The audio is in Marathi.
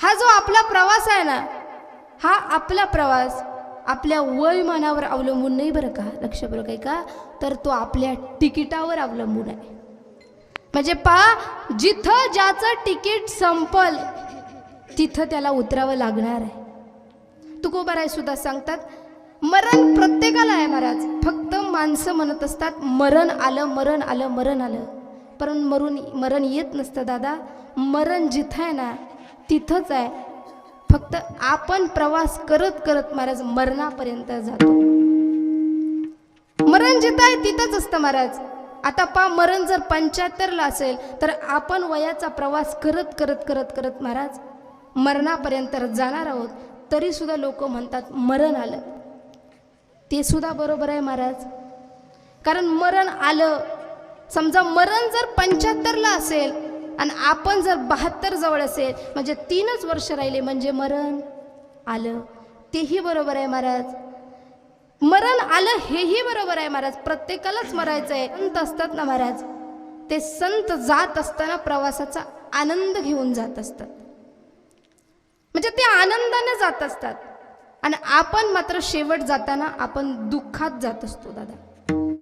हा जो आपला प्रवास आहे ना हा आपला प्रवास आपल्या वयमानावर अवलंबून नाही बरं का? लक्ष बरं काही का तर तो आपल्या तिकिटावर अवलंबून आहे. म्हणजे पहा जिथं ज्याचं तिकीट संपल तिथं त्याला उतरावं लागणार आहे. तुकोबाराय सुद्धा सांगतात मरण प्रत्येकाला आहे महाराज. फक्त माणसं म्हणत असतात मरण आलं मरण आलं मरण आलं. पण मरून मरण येत नसतं दादा. मरण जिथं आहे ना तिथंच आहे. फक्त आपण प्रवास करत करत महाराज मरणापर्यंत जातो. मरण जिथं आहे तिथंच असतं महाराज. आता पा मरण जर पंच्याहत्तरला असेल तर आपण वयाचा प्रवास करत करत करत करत महाराज मरणापर्यंत जाणार आहोत. तरी सुद्धा लोक म्हणतात मरण आलं. ते सुद्धा बरोबर आहे महाराज. कारण मरण आलं. समजा मरण जर पंच्याहत्तरला असेल आणि आपण जर बहात्तर जवळ असेल म्हणजे तीनच वर्ष राहिले म्हणजे मरण आलं. तेही बरोबर आहे महाराज. मरण आलं हेही बरोबर आहे महाराज. प्रत्येकालाच मरायचं आहे. संत असतात ना महाराज. ते संत जात असताना प्रवासाचा आनंद घेऊन जात असतात. म्हणजे ते आनंदाने जात असतात. आणि आपण मात्र शेवट जाताना आपण दुःखात जात असतो दादा.